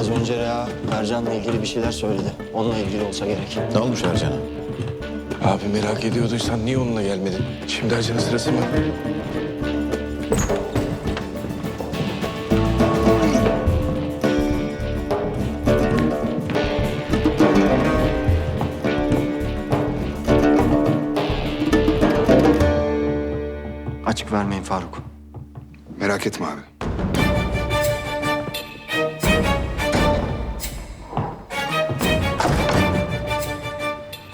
Az önce Reha Ercan'la ilgili bir şeyler söyledi. Onunla ilgili olsa gerek. Ne olmuş Ercan'a? Abi merak ediyorduysan niye onunla gelmedin? Şimdi Ercan'ın sırası mı? Açık vermeyin Faruk. Merak etme abi.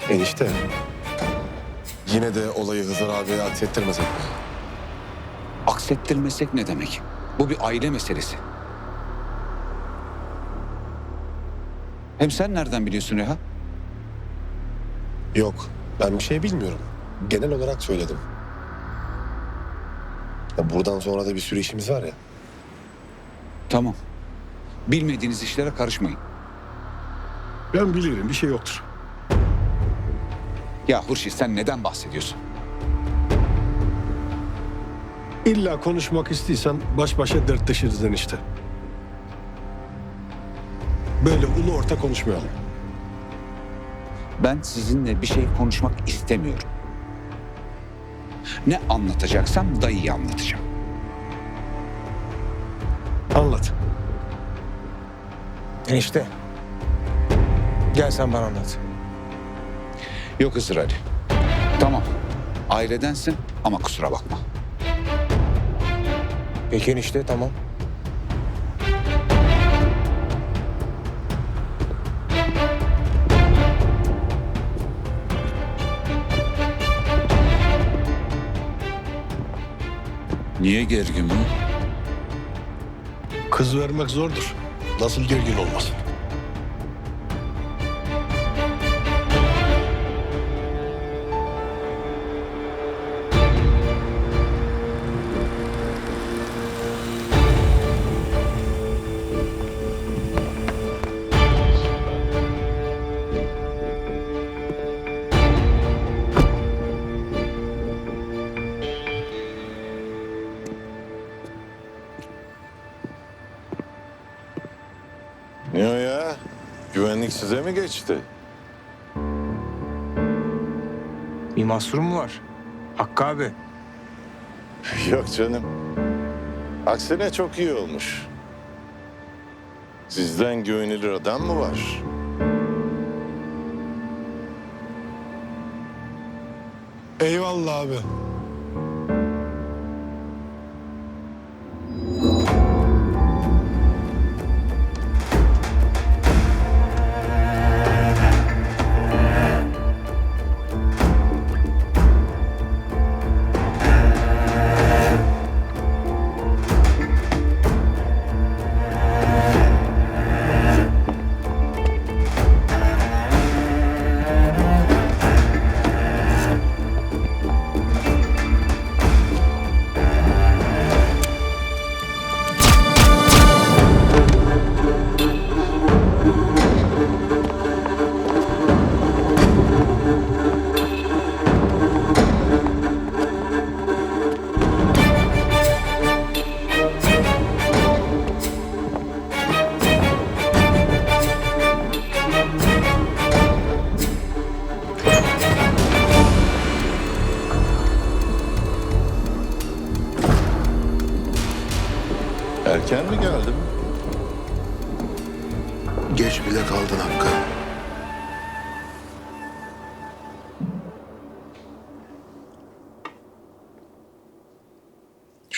Enişte. Yine de olayı Hızır abiye aksettirmesek. Aksettirmesek ne demek? Bu bir aile meselesi. Hem sen nereden biliyorsun Reha? Yok. Ben bir şey bilmiyorum. Genel olarak söyledim. Ya buradan sonra da bir sürü işimiz var ya. Tamam. Bilmediğiniz işlere karışmayın. Ben bilirim bir şey yoktur. Ya Hurşit sen neden bahsediyorsun? İlla konuşmak istiyorsan baş başa dertleşiriz enişte. Böyle ulu orta konuşmayalım. Ben sizinle bir şey konuşmak istemiyorum. Ne anlatacaksam dayıya anlatacağım. Anlat. Enişte. Gel sen bana anlat. Yok Hızır Ali. Tamam. Ailedensin ama kusura bakma. Peki enişte tamam. Niye gergin bu? Kız vermek zordur. Nasıl gergin olmasın? Size mi geçti? Bir mahsur mu var? Hakkı abi. Yok canım. Aksine çok iyi olmuş. Sizden güvenilir adam mı var? Eyvallah abi.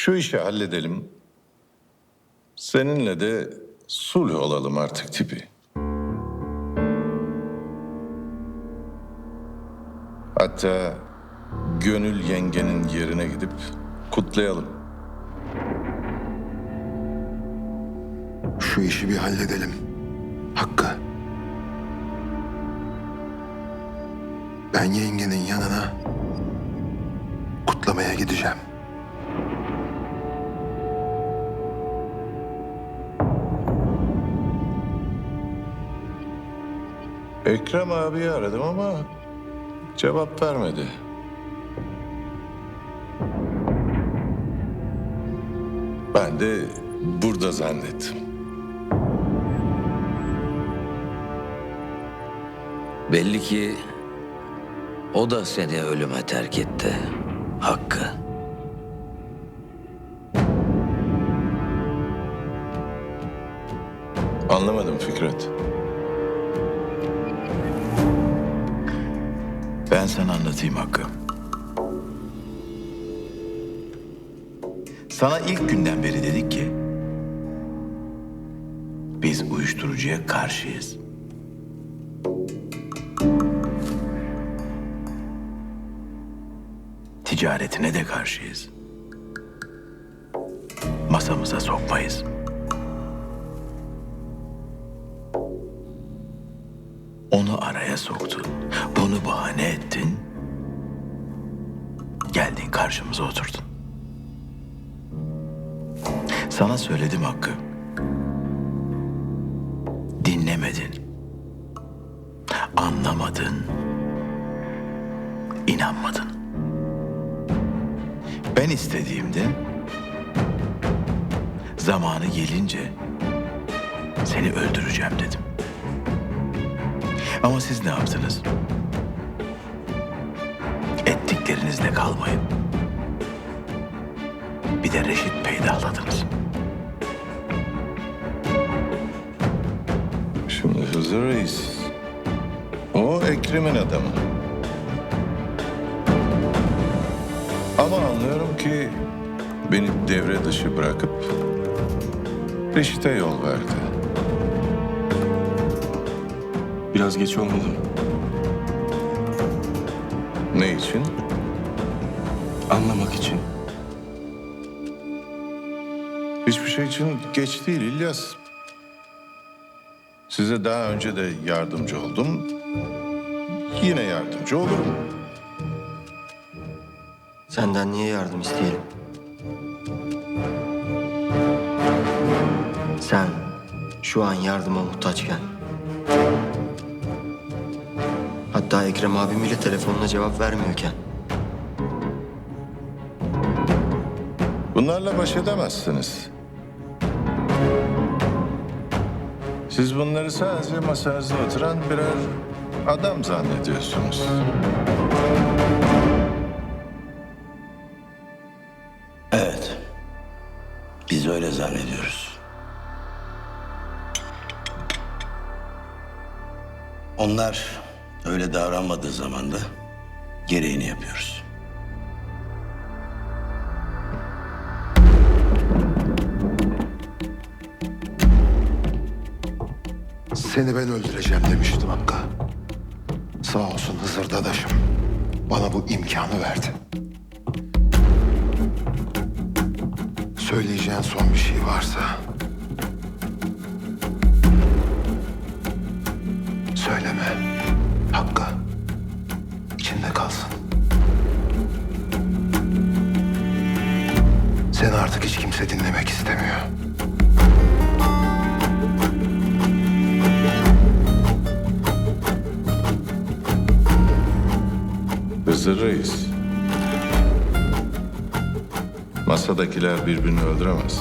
Şu işi halledelim. Seninle de sulh olalım artık tipi. Hatta Gönül yengenin yerine gidip kutlayalım. Şu işi bir halledelim. Hakkı. Ben yengenin yanına kutlamaya gideceğim. Ekrem abiyi aradım ama cevap vermedi. Ben de burada zannettim. Belli ki o da seni ölüme terk etti. Hakkı. Anlamadım Fikret. Ben sana anlatayım Hakkı. Sana ilk günden beri dedik ki biz uyuşturucuya karşıyız. Ticaretine de karşıyız. Masamıza sokmayız. Onu araya soktun. Bunu bahane ettin. Geldin karşımıza oturdun. Sana söyledim Hakkı. Dinlemedin. Anlamadın. inanmadın. Ben istediğimde zamanı gelince seni öldüreceğim dedim. Ama siz ne yaptınız? Ettiklerinizle kalmayın. Bir de Reşit peydahladınız. Şimdi Hızır Reis. O Ekrem'in adamı. Ama anlıyorum ki beni devre dışı bırakıp Reşit'e yol verdi. Biraz geç olmadı mı? Ne için? Anlamak için. Hiçbir şey için geç değil İlyas. Size daha önce de yardımcı oldum. Yine yardımcı olurum. Senden niye yardım isteyelim? Sen şu an yardıma muhtaçken. Hatta Ekrem abim bile telefonuna cevap vermiyorken. Bunlarla baş edemezsiniz. Siz bunları sadece masanızda oturan birer adam zannediyorsunuz. Evet. Biz öyle zannediyoruz. Onlar öyle davranmadığı zaman da gereğini yapıyoruz. Seni ben öldüreceğim demiştim Hakkı. Sağ olsun Hızır dadaşım. Bana bu imkanı verdi. Söyleyeceğin son bir şey varsa... Söyleme. Kimse dinlemek istemiyor. Hızır Reis. Masadakiler birbirini öldüremez.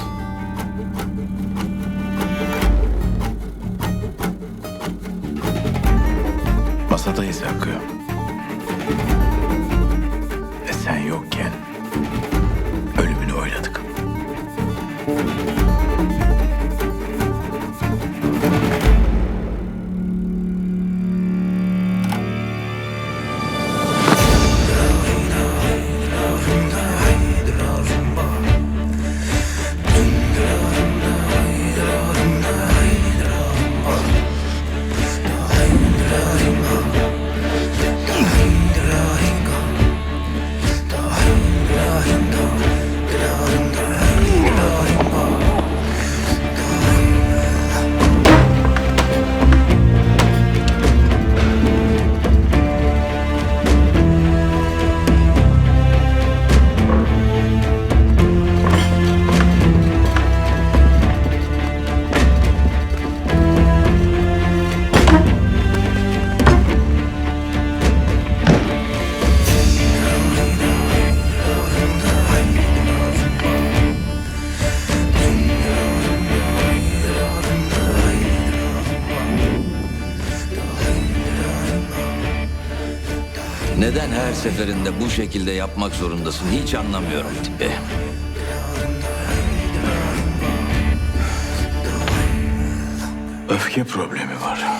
Neden her seferinde bu şekilde yapmak zorundasın hiç anlamıyorum tipi. Öfke problemi var.